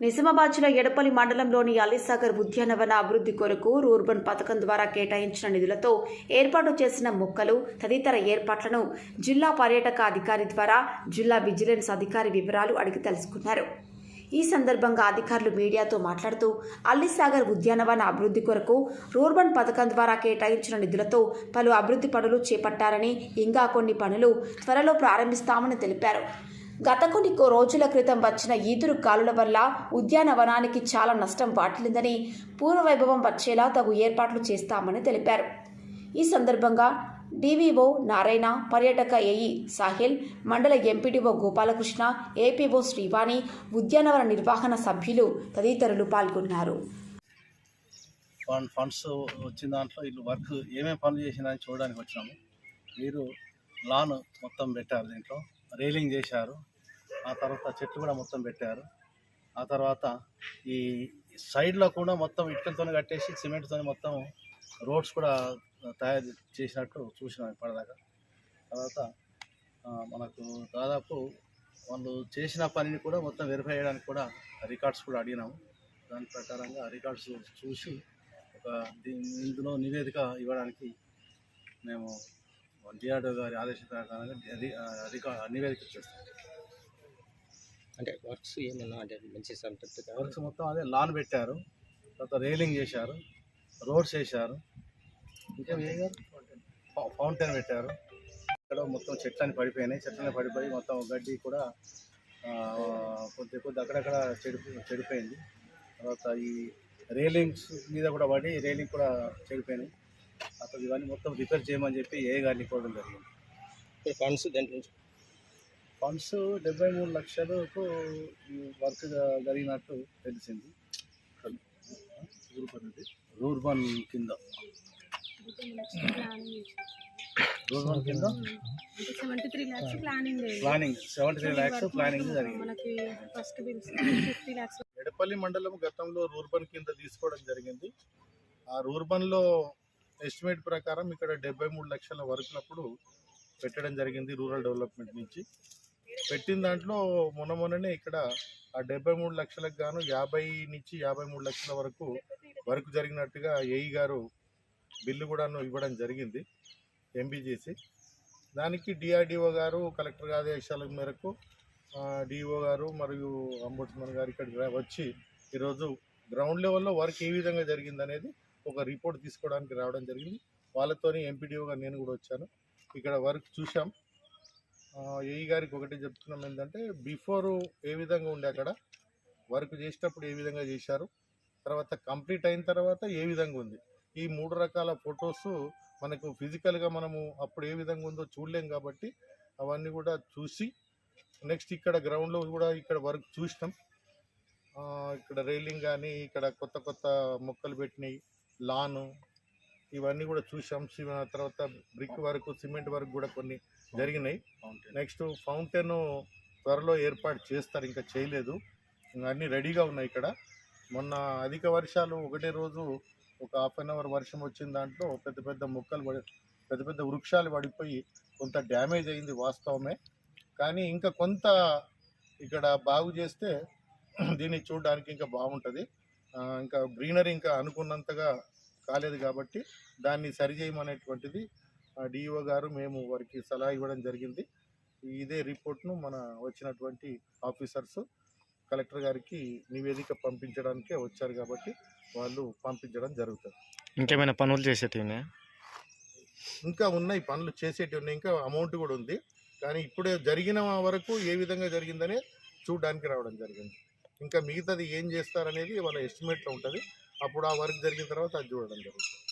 నిజామాబాద్ జిల్లా ఎడపల్లి మండలంలోని అలీసాగర్ ఉద్యానవన అభివృద్ధి కొరకు రూర్బన్ పథకం ద్వారా కేటాయించిన నిధులతో ఏర్పాటు చేసిన మొక్కలు తదితర ఏర్పాట్లను జిల్లా పర్యాటక అధికారి ద్వారా జిల్లా విజిలెన్స్ అధికారి వివరాలు అడిగి తెలుసుకున్నారు. ఈ సందర్భంగా అధికారులు మీడియాతో మాట్లాడుతూ అల్లిసాగర్ ఉద్యానవన అభివృద్ధి కొరకు రూర్బన్ పథకం ద్వారా కేటాయించిన నిధులతో పలు అభివృద్ధి పనులు చేపట్టారని ఇంకా కొన్ని పనులు త్వరలో ప్రారంభిస్తామని తెలిపారు. గత కొన్ని రోజుల క్రితం వచ్చిన ఈదురు కాలుల వల్ల ఉద్యానవనానికి చాలా నష్టం వాటిల్లిందని పూర్వవైభవం వచ్చేలా తగు ఏర్పాట్లు చేస్తామని తెలిపారు. ఈ సందర్భంగా డివిఓ నారాయణ పర్యాటక ఏఈ సాహిల్ మండల ఎంపీడీఓ గోపాలకృష్ణ ఏపీఓ శ్రీవాణి ఉద్యానవన నిర్వహణ సభ్యులు తదితరులు పాల్గొన్నారు. ఫండ్స్ వచ్చిన దాంట్లో వీళ్ళు వర్క్ ఏమేమి పనులు చేసినారని చూడడానికి వచ్చినాము. మీరు లాన్ మొత్తం పెట్టారు దీంట్లో రైలింగ్ చేశారు. ఆ తర్వాత చెట్లు కూడా మొత్తం పెట్టారు. ఆ తర్వాత ఈ సైడ్లో కూడా మొత్తం ఇటుకలతో కట్టేసి సిమెంట్తో మొత్తం రోడ్స్ కూడా తయారు చేసినట్టు చూసినాం ఇప్పటిదాకా. తర్వాత మనకు దాదాపు వాళ్ళు చేసిన పనిని కూడా మొత్తం వెరిఫై చేయడానికి కూడా రికార్డ్స్ కూడా అడిగినాము. దాని ప్రకారంగా రికార్డ్స్ చూసి ఒక ఇందులో నివేదిక ఇవ్వడానికి మేము డిఆర్డో గారి ఆదేశం ప్రకారంగా నివేదిక చేస్తాం అంటే వర్క్స్ ఏమన్నా అంటే మంచి సంతృప్తిగా వర్క్స్ మొత్తం అదే లాన్ పెట్టారు తర్వాత రైలింగ్ చేశారు రోడ్స్ వేశారు. ఇంకా ఫౌంటైన్ పెట్టారు. ఇక్కడ మొత్తం చెట్లని పడిపోయినాయి చెట్లని పడిపోయి మొత్తం గడ్డి కూడా కొద్ది కొద్ది అక్కడక్కడ చెడిపో చెడిపోయింది. తర్వాత ఈ రైలింగ్స్ మీద కూడా పడి రైలింగ్ కూడా చెడిపోయినాయి. అసలు ఇవన్నీ మొత్తం రిపేర్ చేయమని చెప్పి ఏ గారిని కోవడం జరిగింది. ఫండ్స్ దాంట్లో ఫండ్స్ డెబ్బై మూడు లక్షలకు వర్క్ జరిగినట్టు తెలిసింది. రూర్బన్ కింద. రూర్బన్ కింద? Seventy three lakhs planning seventy three lakhs planning జరిగింది. మనకి first bills fifty lakhs Edapalli మండలం గతంలో రూర్బన్ కింద తీసుకోవడం జరిగింది. ఆ రూర్బన్లో ఎస్టిమేట్ ప్రకారం ఇక్కడ డెబ్బై మూడు లక్షల వరకులప్పుడు పెట్టడం జరిగింది రూరల్ డెవలప్మెంట్ నుంచి. పెట్టిన దాంట్లో మొన్న మొన్ననే ఇక్కడ ఆ డెబ్బై మూడు లక్షలకు గాను యాభై నుంచి యాభై మూడు లక్షల వరకు వర్క్ జరిగినట్టుగా ఏఈ గారు బిల్లు కూడా ఇవ్వడం జరిగింది ఎంబీజేసి. దానికి డిఆర్డిఓ గారు కలెక్టర్ ఆదేశాల మేరకు డిఓ గారు మరియు అంబుడ్స్మన్ గారు ఇక్కడ వచ్చి ఈరోజు గ్రౌండ్ లెవెల్లో వర్క్ ఏ విధంగా జరిగింది అనేది ఒక రిపోర్ట్ తీసుకోవడానికి రావడం జరిగింది. వాళ్ళతోని ఎంపీడీఓ గారు నేను కూడా వచ్చాను. ఇక్కడ వర్క్ చూసాం ఏఈ గారికి ఒకటి చెప్తున్నాం ఏంటంటే బిఫోర్ ఏ విధంగా ఉండే అక్కడ వర్క్ చేసేటప్పుడు ఏ విధంగా చేశారు తర్వాత కంప్లీట్ అయిన తర్వాత ఏ విధంగా ఉంది. ఈ మూడు రకాల ఫొటోస్ మనకు ఫిజికల్గా మనము అప్పుడు ఏ విధంగా ఉందో చూడలేం కాబట్టి అవన్నీ కూడా చూసి నెక్స్ట్ ఇక్కడ గ్రౌండ్లో కూడా ఇక్కడ వర్క్ చూసినాం. ఇక్కడ రైలింగ్ కానీ ఇక్కడ కొత్త కొత్త మొక్కలు పెట్టినాయి లాను ఇవన్నీ కూడా చూసాం తర్వాత బ్రిక్ వర్క్ సిమెంట్ వర్క్ కూడా కొన్ని జరిగినాయి. నెక్స్ట్ ఫౌంటైన్ త్వరలో ఏర్పాటు చేస్తారు. ఇంకా చేయలేదు. అన్నీ రెడీగా ఉన్నాయి ఇక్కడ. మొన్న అధిక వర్షాలు ఒకటే రోజు ఒక హాఫ్ అన్ అవర్ వర్షం వచ్చిన దాంట్లో పెద్ద పెద్ద మొక్కలు పడి పెద్ద పెద్ద వృక్షాలు పడిపోయి కొంత డ్యామేజ్ అయింది వాస్తవమే. కానీ ఇంకా కొంత ఇక్కడ బాగు చేస్తే దీన్ని చూడడానికి ఇంకా బాగుంటుంది. ఇంకా గ్రీనరీ ఇంకా అనుకున్నంతగా కాలేదు కాబట్టి దాన్ని సరిచేయమనేటువంటిది డిఓ గారు మేము వారికి సలహా ఇవ్వడం జరిగింది. ఇదే రిపోర్ట్ను మన వచ్చినటువంటి ఆఫీసర్స్ కలెక్టర్ గారికి నివేదిక పంపించడానికే వచ్చారు కాబట్టి వాళ్ళు పంపించడం జరుగుతుంది. ఇంకేమైనా పనులు చేసేటివి? ఇంకా ఉన్నాయి పనులు చేసేటివి ఉన్నాయి. ఇంకా అమౌంట్ కూడా ఉంది. కానీ ఇప్పుడే జరిగిన వరకు ఏ విధంగా జరిగిందనే చూడడానికి రావడం జరిగింది. ఇంకా మిగతాది ఏం చేస్తారనేది వాళ్ళ ఎస్టిమేట్లో ఉంటుంది. అప్పుడు ఆ వర్క్ జరిగిన తర్వాత అది చూడడం జరుగుతుంది.